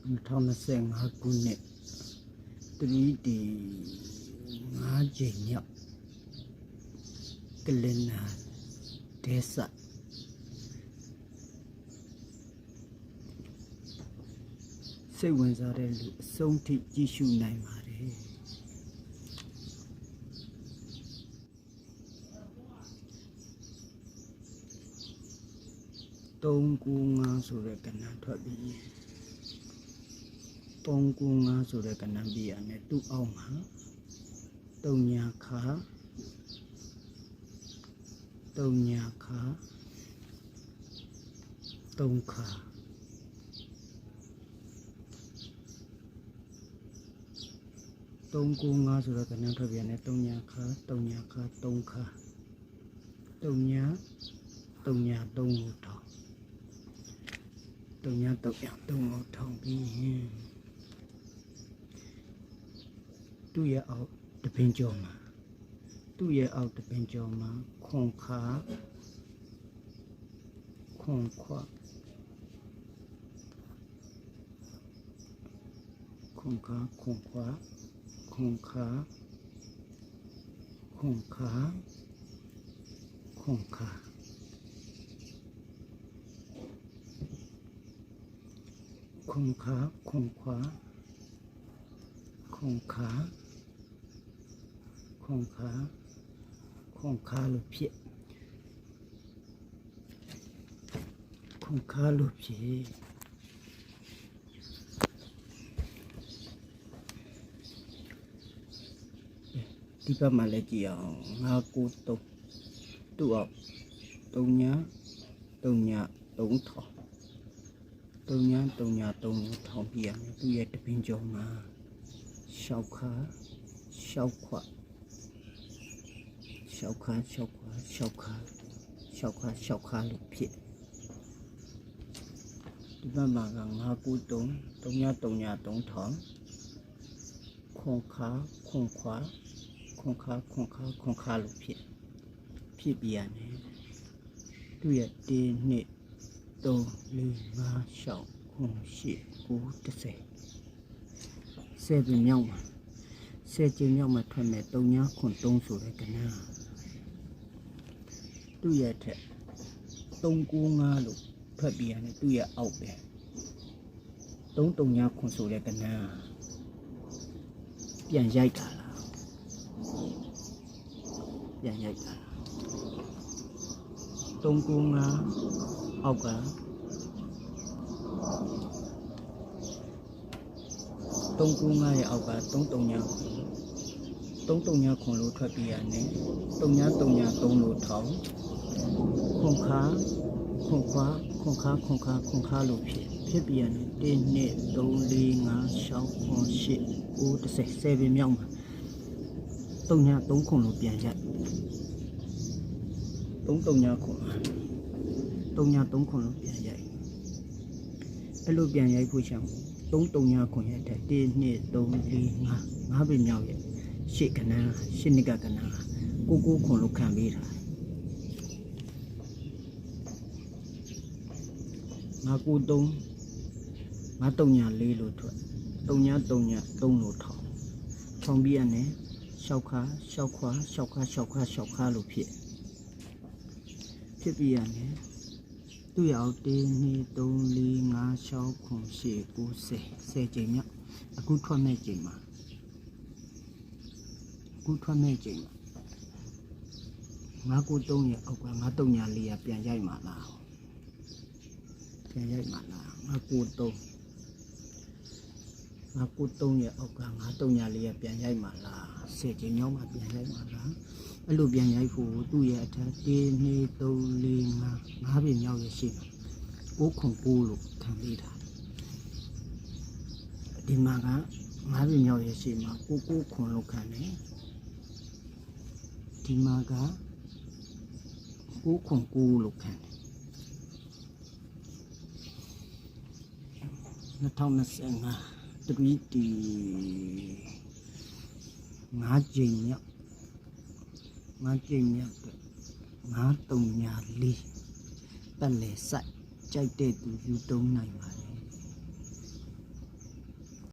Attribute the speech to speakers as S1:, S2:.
S1: 2025ခုနှစ် 3D 5ချိန်မြောက်ကလင်နာဒေသစိတ်ဝင်စားတဲ့လူအဆုံးထိကြည့်ရှုနိုင်ပါတယ်395ဆိုတဲ့ကဏ္ဍထွက်ပြီး 395ဆိုတဲ့ကဏ္ဍပြီးရတယ်သူ့အောက်မှာတုံညာခါတုံညာခါတုံခါ395ဆိုတဲ့ကဏ္ဍထွက်ပြီးရတယ်တုံညာခါတုံညာခါတုံခါတုံညာတုံညာတုံးကိုထောင်တုံညာတုံညာတုံကိုထောင်ပြီးရင် သူ့ရဲ့အောက်တပင်ကျော်မှာသူ့ရဲ့အောက်တပင်ကျော်မှာခွန်ခါခွန်ခွာခွန်ခါခွန်ခွာခွန်ခါခွန်ခါခွန်ခါခုံခါခုံခွာ ခုံခါခုံခါခုံခါလို့ဖြစ်ခုံခါလို့ဖြစ်ဒီဘက်မှာလည်းကြည့်အောင်ငါကိုတုံးသူ့အောင်တုံညာတုံညာတုံးထောင်တုံညာတုံညာတုံကိုထောင်ပြရမယ်သူ့ရဲ့တပင်ကျော်မှာ ရှောက်ခါရှောက်ခွရှောက်ခါရှောက်ခွရှောက်ခါရှောက်ခါရှောက်ခါလို့ဖြစ်ဒီဘက်မှာကငါကူတုံတုံညာတုံညာတုံထောင်ခွန်ခါခွန်ခွာခွန်ခါခွန်ခါခွန်ခါလို့ဖြစ်ဖြစ်ပြရမယ်သူ့ရဲ့တင်းနှစ်3 4 5 6 9 10 10ဆယ်ပြမြောက်မှာဆယ်ကျင်းမြောက်မှာထွက်မယ်3ညခွန်3ဆိုတဲ့ကဏ္ဍသူ့ရဲ့ထက်395လို့ထွက်ပြရတယ်သူ့ရဲ့အောက်ပဲ3 3ညခွန်ဆိုတဲ့ကဏ္ဍပြန်ရိုက်တာလားပြန်ရိုက်တာလား395အောက်က 395ရဲ့အောက်က339 339ခွန်လို့ထွက်ပြရတယ်3939 3လို့ထောင်းခွန်ခါခွန်ခွာခွန်ခါခွန်ခါခွန်ခါလို့ဖြစ်ဖြစ်ပြရတယ်1 2 3 4 5 6 7 8 10 7မြောက်မှာ39 3ခွန်လို့ပြန်ရက်339ခွန်39 3ခွန်လို့ပြန်ရိုက်အဲ့လိုပြန်ရိုက်ဖို့ချင်ဘူး 339ခွန်ရက်တဲ့1 2 3 4 5 5ပဲမြောက်ရဲ့ရှစ်ကနန်းရှစ်နှစ်ကကနန်းကိုကိုခွန်လို့ခံပေးတာငါကို3ငါ3ညာ4လို့ထွက်3ညာ3ညာ3လို့ထောင်ထောင်ပြီးရနဲ့ရှောက်ခါရှောက်ခွာရှောက်ခါရှောက်ခါရှောက်ခါလို့ဖြစ်ဖြစ်ပြီးရနဲ့ သူ့ရအောင်1 2 3 4 5 6 9 10 10 10ချိန်မြောက်အခုထွက်မဲ့ချိန်မှာအခုထွက်မဲ့ချိန်မှာငါကို3ရအောက်ကငါ3ညာ4ရပြန်ရိုက်မှာလားပြန်ရိုက်မှာလားငါကို3ငါကို3ရအောက်ကငါ3ညာ4ရပြန်ရိုက်မှာလား10ချိန်မြောက်မှပြန်ရိုက်မှာလား အဲ့လိုပြန်ရိုက်ဖို့သူ့ရဲ့အထက်1 2 3 4 5 5ပြင်မြောက်ရရှိမှာကိုခွန်ကိုလို့ခံပေးတာဒီမှာကငါးပြမြောက်ရဲ့ရှိမှာကိုကိုခွန်လို့ခံတယ်ဒီမှာကကိုခွန်ကိုလို့ခံတယ်2025 3D ငါးကြိမ်မြောက် ငါးကြိမ်မြောက်တဲ့ငါးတုံညာလေးပတ်လေဆိုင်ကြိုက်တဲ့သူယူသုံးနိုင်ပါတယ်